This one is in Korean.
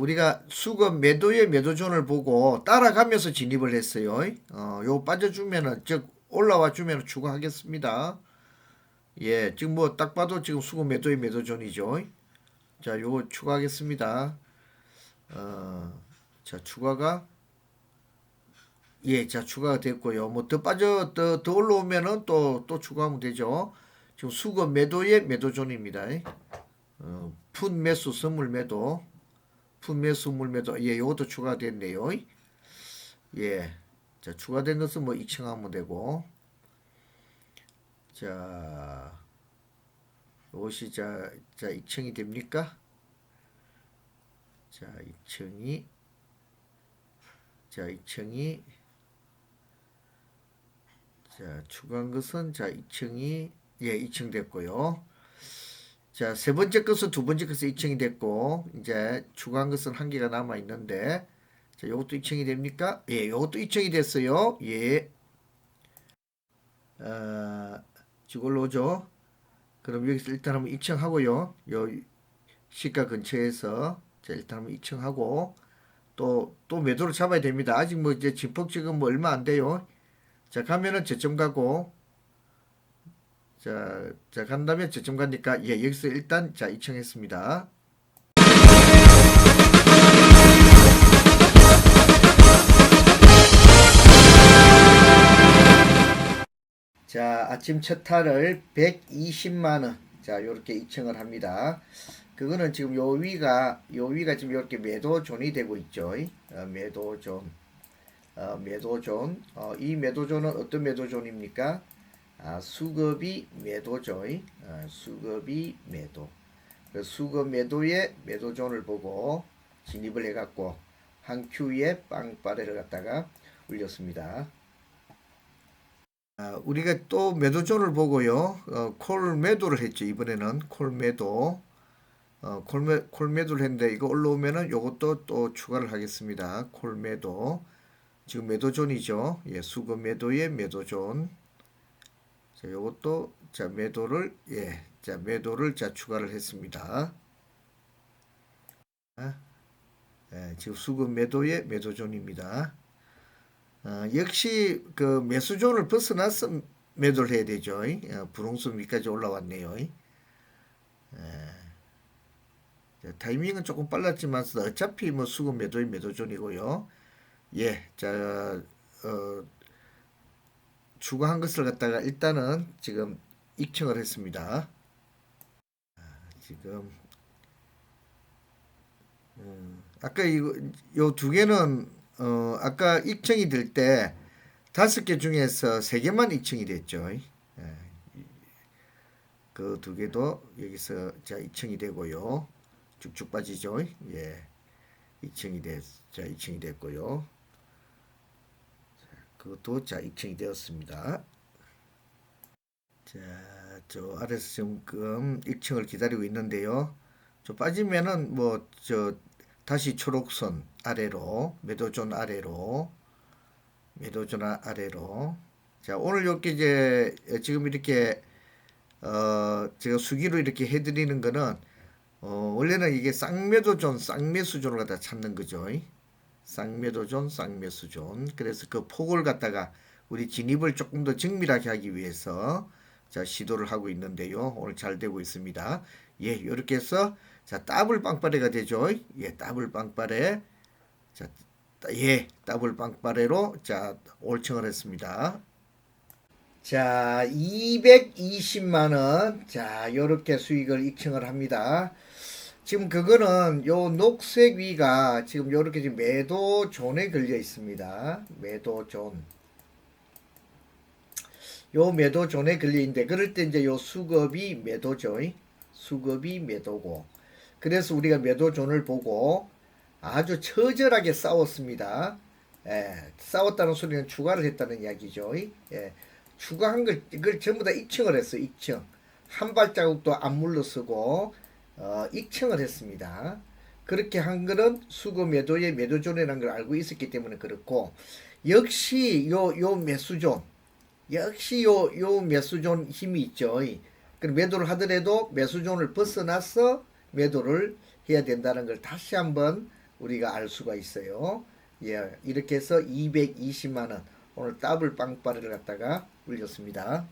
우리가 수급 매도의 매도존을 보고 따라가면서 진입을 했어요. 어, 요 빠져주면은 즉 올라와 주면 추가하겠습니다. 예, 지금 뭐 딱 봐도 지금 수급 매도의 매도존이죠. 자, 요거 추가하겠습니다. 어, 자, 추가가 예, 자, 추가가 됐고요. 뭐 더 빠져 더, 더 올라오면은 또 또 추가하면 되죠. 지금 수급 매도의 매도존입니다. 어, 푼 매수 선물 매도 푼 매수 선물 매도 예, 요것도 추가됐네요. 예. 자, 추가된 것은 뭐 익청하면 되고 자, 이것이 자, 자, 익청이 됩니까? 자, 익청이 자, 익청이 자, 추가한 것은 자, 익청이 예, 익청됐고요. 자, 세 번째 것은 두 번째 것은 익청이 됐고 이제 추가한 것은 한 개가 남아 있는데 자, 요것도 익청이 됩니까? 예, 요것도 익청이 됐어요. 예. 어, 지골로 오죠. 그럼 여기서 일단 한번 익청하고요. 요 시가 근처에서 자, 일단 한번 익청하고 또 또 매도를 잡아야 됩니다. 아직 뭐 이제 진폭 지금 뭐 얼마 안 돼요. 자, 가면은 저점 가고 자, 자 간다면 저점 가니까 예, 여기서 일단 자, 익청했습니다. 자, 아침 첫 타를 120만 원. 자, 요렇게 입청을 합니다. 그거는 지금 요 위가 요 위가 지금 이렇게 매도존이 되고 있죠. 어, 매도존. 어, 매도존. 어, 이 매도존은 어떤 매도존입니까? 아, 수급이 매도죠. 어, 수급이 매도. 그 수급 매도의 매도존을 보고 진입을 해갖고 한 큐에 빵빠레를 갖다가 올렸습니다. 아, 우리가 또 매도존을 보고요. 어, 콜 매도를 했죠. 이번에는 콜 매도. 어, 콜, 매, 콜 매도를 했는데 이거 올라오면은 요것도 또 추가를 하겠습니다. 콜 매도. 지금 매도존이죠. 예, 수급 매도의 매도존. 자, 요것도 자, 매도를 예. 자, 매도를 자 추가를 했습니다. 아, 예, 지금 수급 매도의 매도존입니다. 어, 역시 그 매수존을 벗어나서 매도를 해야 되죠. 어, 불홍선 위까지 올라왔네요. 예. 자, 타이밍은 조금 빨랐지만 어차피 뭐 수급 매도의 매도존이고요. 예, 자, 어, 추가한 것을 갖다가 일단은 지금 익청을 했습니다. 아, 지금 음, 아까 이거 요 두 개는 어 아까 익청이 될 때 다섯 개 중에서 세 개만 익청이 됐죠. 그두 개도 여기서 자 익청이 되고요. 쭉쭉 빠지죠. 예. 익청이 됐, 자 익청이 됐고요. 그것도 자 익청이 되었습니다. 자, 저 아래서 지금 익청을 기다리고 있는데요. 저 빠지면은 뭐 저 다시 초록선 아래로 매도존 아래로 매도존 아- 아래로 자 오늘 이렇게 이제 지금 이렇게 어 제가 수기로 이렇게 해드리는 거는 어 원래는 이게 쌍매도존 쌍매수존을 갖다 찾는 거죠. 쌍매도존 쌍매수존 그래서 그 폭을 갖다가 우리 진입을 조금 더 정밀하게 하기 위해서 자 시도를 하고 있는데요. 오늘 잘 되고 있습니다. 예, 이렇게 해서 자 더블 빵빠레가 되죠. 예, 더블 빵빠레. 자, 예, 더블 빵빠레로 자 올청을 했습니다. 자, 220만 원. 자, 요렇게 수익을 입청을 합니다. 지금 그거는 요 녹색 위가 지금 요렇게 지금 매도 존에 걸려 있습니다. 매도 존. 요 매도 존에 걸려 있는데 그럴 때 이제 요 수급이 매도죠. 수급이 매도고. 그래서 우리가 매도 존을 보고 아주 처절하게 싸웠습니다. 예, 싸웠다는 소리는 추가를 했다는 이야기죠. 예, 추가한 걸 이걸 전부 다 익청을 했어. 익청. 한 발자국도 안 물러서고 어, 익청을 했습니다. 그렇게 한 거는 수급 매도의 매도존이라는 걸 알고 있었기 때문에 그렇고 역시 요 요 매수존 역시 요 요 매수존 힘이 있죠. 그 매도를 하더라도 매수존을 벗어나서 매도를 해야 된다는 걸 다시 한번 우리가 알 수가 있어요. 예, 이렇게 해서 220만 원 오늘 더블 빵빠레를 갖다가 올렸습니다.